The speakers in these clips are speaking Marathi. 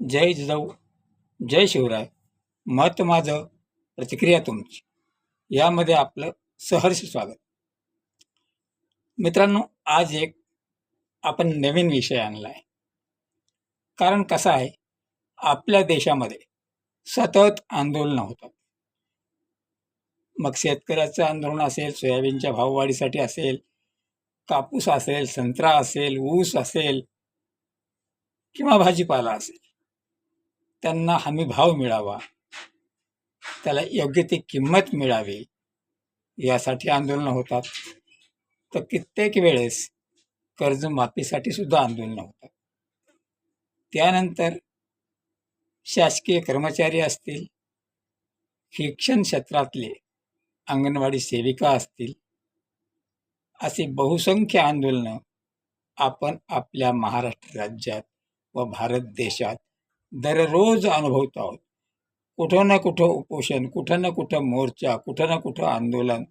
जय जिजाऊ जय शिवराय. मत माझं प्रतिक्रिया तुमची. यामध्ये आपलं सहर्ष स्वागत. मित्रांनो आज एक आपण नवीन विषय आणला आहे कारण कसं आहे आपल्या देशामध्ये सतत आंदोलनं होतात मग शेतकऱ्याचं आंदोलन असेल सोयाबीनच्या भाववाढीसाठी असेल कापूस असेल संत्रा असेल ऊस असेल किंवा भाजीपाला असेल. त्यांना हमी भाव मिळावा. त्याला योग्य ती किंमत मिळावी यासाठी आंदोलनं होतात. तर कित्येक वेळेस कर्जमाफीसाठी सुद्धा आंदोलनं होतात. त्यानंतर शासकीय कर्मचारी असतील शिक्षण क्षेत्रातले अंगणवाडी सेविका असतील अशी बहुसंख्य आंदोलनं आपण आपल्या महाराष्ट्र राज्यात व भारत देशात दररोज अनुभवत आहोत. कुठं ना कुठं उपोषण कुठं ना कुठं मोर्चा कुठं ना कुठं आंदोलन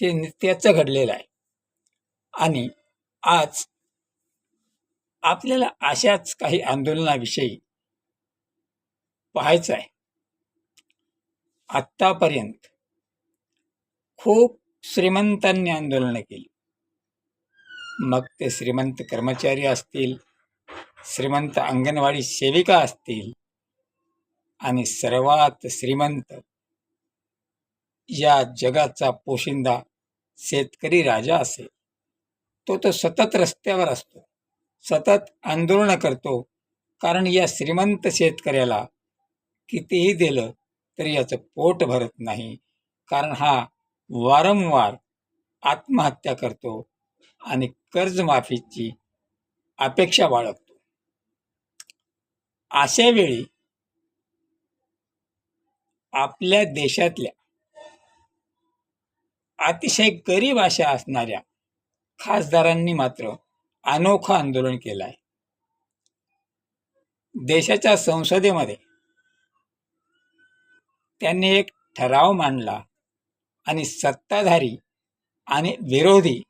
हे नित्याचं घडलेलं आहे. आणि आज आपल्याला अशाच काही आंदोलनाविषयी पाहायचं आहे. आत्तापर्यंत खूप श्रीमंतांनी आंदोलनं केली. मग ते श्रीमंत कर्मचारी असतील श्रीमंत अंगणवाडी सेविका असतील आणि सर्वात श्रीमंत या जगाचा पोशिंदा शेतकरी राजा असेल. तो तो सतत रस्त्यावर असतो सतत आंदोलनं करतो कारण या श्रीमंत शेतकऱ्याला कितीही दिलं तरी याचं पोट भरत नाही. कारण हा वारंवार आत्महत्या करतो आणि कर्जमाफीची अपेक्षा बाळगतो. अशा वेळी आपल्या देशातल्या अतिशय गरीब अशा असणाऱ्या खासदारांनी मात्र अनोखं आंदोलन केलं आहे. देशाच्या संसदेमध्ये त्यांनी एक ठराव मांडला आणि सत्ताधारी आणि विरोधी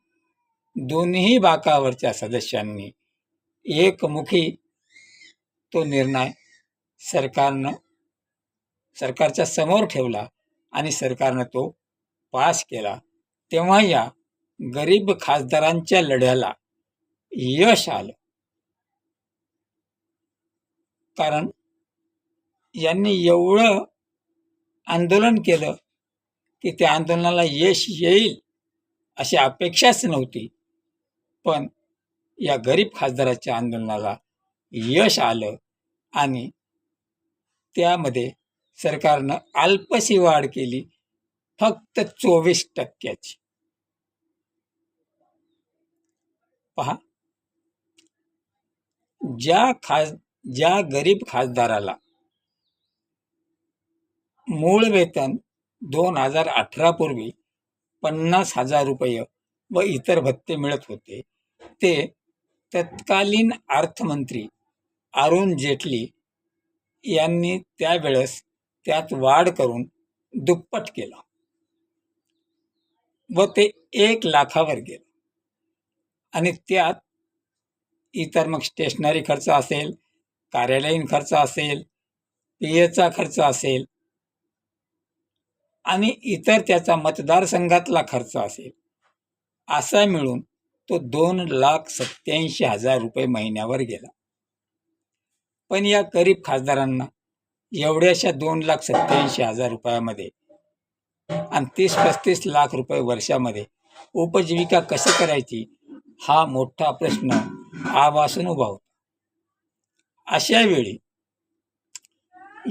दोन्ही बाकावरच्या सदस्यांनी एकमुखी तो निर्णय सरकारनं सरकारच्या समोर ठेवला आणि सरकारनं तो पास केला. तेव्हा या गरीब खासदारांच्या लढ्याला यश आलं. कारण यांनी एवढं आंदोलन केलं की त्या आंदोलनाला यश येईल अशी अपेक्षाच नव्हती. पण या गरीब खासदाराच्या आंदोलनाला यश आलं. आणि त्यामध्ये सरकारनं अल्पशी वाढ केली फक्त चोवीस टक्क्याची. पहा. ज्या खास ज्या गरीब खासदाराला मूळ वेतन दोन हजार अठरा पूर्वी पन्नास हजार रुपये व इतर भत्ते मिळत होते ते तत्कालीन अर्थमंत्री अरुण जेटली यांनी त्यावेळेस त्यात वाढ करून दुप्पट केलं. व ते एक लाखावर गेलं. आणि त्यात इतर मग स्टेशनरी खर्च असेल कार्यालयीन खर्च असेल पी एचा खर्च असेल आणि इतर त्याचा मतदारसंघातला खर्च असेल असा मिळून तो दोन लाख सत्याऐंशी हजार रुपये महिन्यावर गेला. पण या गरीब खासदारांना एवढ्याशा दोन लाख सत्याऐंशी हजार रुपयामध्ये आणि तीस पस्तीस लाख रुपये वर्षामध्ये उपजीविका कशी करायची हा मोठा प्रश्न आवासून उभा होता. अशा वेळी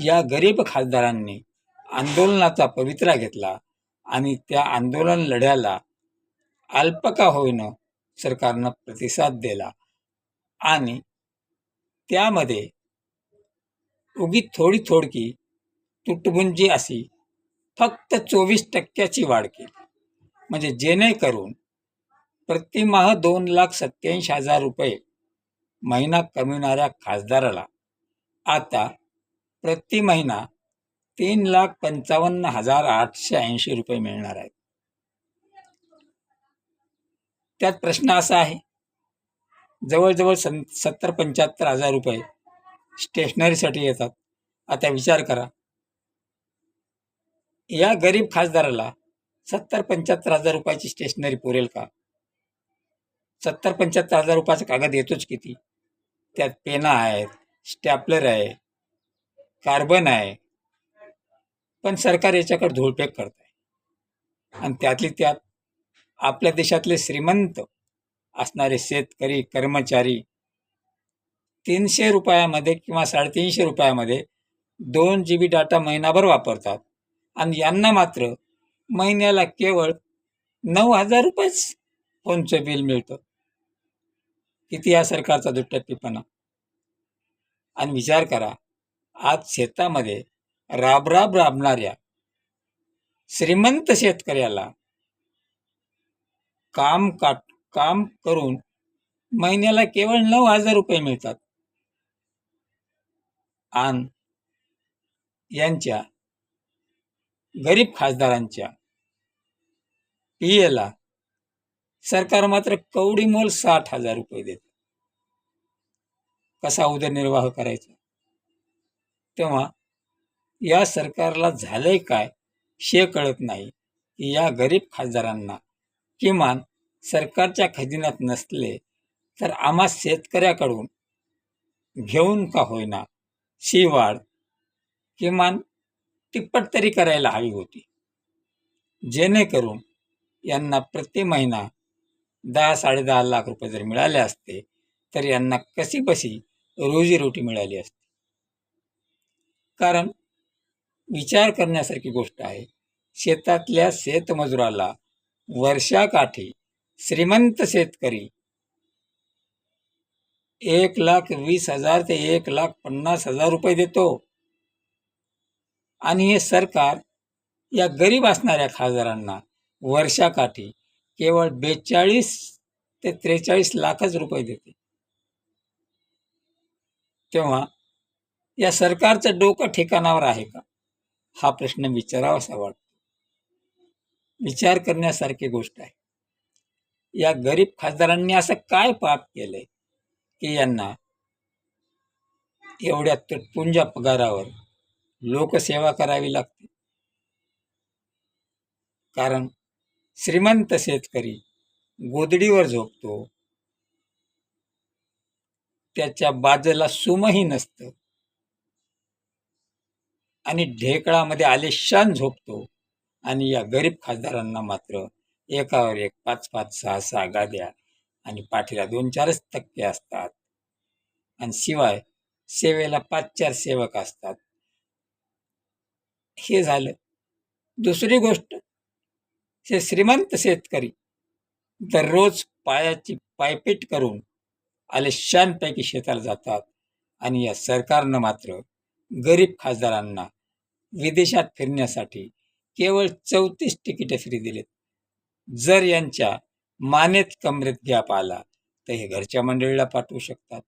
या गरीब खासदारांनी आंदोलनाचा पवित्रा घेतला आणि त्या आंदोलन लढ्याला अल्पका होईनं सरकारनं प्रतिसाद दिला आणि त्यामध्ये उगी थोडी थोडकी तुटपुंजी अशी फक्त चोवीस टक्क्याची वाढ केली. म्हणजे जेणेकरून प्रतिमाह दोन लाख सत्याऐंशी हजार रुपये महिना कमविणाऱ्या खासदाराला आता प्रति महिना तीन लाख पंचावन्न हजार आठशे ऐंशी रुपये मिळणार आहेत. त्यात प्रश्न असा आहे जवळजवळ सं सत्तर पंच्याहत्तर हजार रुपये स्टेशनरीसाठी येतात. आता विचार करा. या गरीब खासदाराला सत्तर पंच्याहत्तर हजार रुपयाची स्टेशनरी पुरेल का? सत्तर पंच्याहत्तर हजार रुपयाचा कागद येतोच किती? त्यात पेना आहेत स्टॅपलर आहे कार्बन आहे. पण सरकार याच्याकडे धूळफेक करत आहे आणि त्यातली त्यात आपल्या देशातले श्रीमंत असणारे शेतकरी कर्मचारी तीनशे रुपयामध्ये किंवा साडेतीनशे रुपयामध्ये दोन जी बी डाटा महिनाभर वापरतात. आणि यांना मात्र महिन्याला केवळ नऊ हजार रुपयेच फोनचं बिल मिळतं. किती या सरकारचा दुटप्पीपणा आणि विचार करा आज शेतामध्ये राबराब राबणाऱ्या श्रीमंत शेतकऱ्याला काम काट काम करून महिन्याला केवळ नऊ हजार रुपये मिळतात. आन यांच्या गरीब खासदारांच्या पी एला सरकार मात्र कवडी मोल साठ हजार रुपये देत. कसा उदरनिर्वाह करायचा? तेव्हा या सरकारला झालंय काय हे कळत नाही की या गरीब खासदारांना किमान सरकारच्या खजिन्यात नसले तर आम्हा शेतकऱ्याकडून घेऊन का होईना शिवाड किमान तिप्पट तरी करायला हवी होती. जेणेकरून यांना प्रति महिना दहा साडेदहा लाख रुपये जर मिळाले असते तर यांना कशी बशी रोजीरोटी मिळाली असती. कारण विचार करण्यासारखी गोष्ट आहे शेतातल्या शेतमजुराला वर्षाकाठी श्रीमंत शेतकरी एक लाख वीस हजार ते एक लाख पन्नास हजार रुपये देतो. आणि हे सरकार या गरीब असणाऱ्या खासदारांना वर्षाकाठी केवळ बेचाळीस ते त्रेचाळीस लाखच रुपये देते. तेव्हा या सरकारचं डोकं ठिकाणावर आहे का? हा प्रश्न विचारावासा वाटतो. विचार करण्यासारखी गोष्ट आहे. या गरीब खासदारांनी असं काय पाप केलंय? की यांना एवढ्या तुटपुंजा पगारावर लोकसेवा करावी लागते. कारण श्रीमंत शेतकरी गोदडीवर झोपतो. त्याच्या बाजूला सुमही नसतं. आणि ढेकळामध्ये आलेशान झोपतो. आणि या गरीब खासदारांना मात्र एकावर एक पाच पाच सहा सहा गाद्या आणि पाठीला दोन चारच तक्के असतात. आणि शिवाय सेवेला पाच चार सेवक असतात. हे झालं. दुसरी गोष्ट हे श्रीमंत शेतकरी दररोज पायाची पायपीट करून आलिशानपैकी शेताला जातात. आणि या सरकारनं मात्र गरीब खासदारांना विदेशात फिरण्यासाठी केवळ चौतीस तिकीटे फ्री दिलेत. जर यांच्या मानेत कमरेत गॅप आला तर हे घरच्या मंडळीला पाठवू शकतात.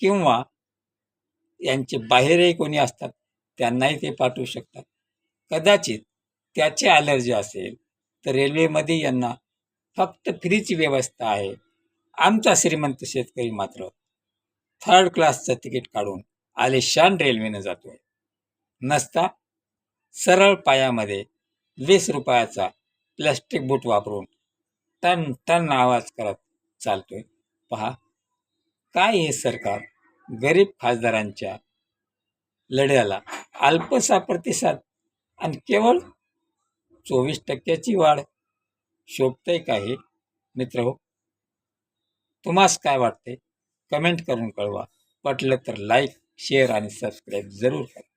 किंवा यांचे बाहेरही कोणी असतात त्यांनाही ते पाठवू शकतात. कदाचित त्याचे अलर्जी असेल तर रेल्वेमध्ये यांना फक्त फ्रीची व्यवस्था आहे. आमचा श्रीमंत शेतकरी मात्र थर्ड क्लासचं तिकीट काढून आलिशान रेल्वेनं जातोय. नसता सरळ पायामध्ये वीस रुपयाचा प्लॅस्टिक बूट वापरून टन टन आवाज करत चालतोय. पहा काय हे सरकार गरीब खासदारांच्या लढ्याला अल्पसा प्रतिसाद आणि केवळ चोवीस टक्क्याची वाढ शोभतंय का हे? मित्र हो तुम्हास काय वाटते कमेंट करून कळवा. पटलं तर लाईक शेअर आणि सबस्क्राईब जरूर करा.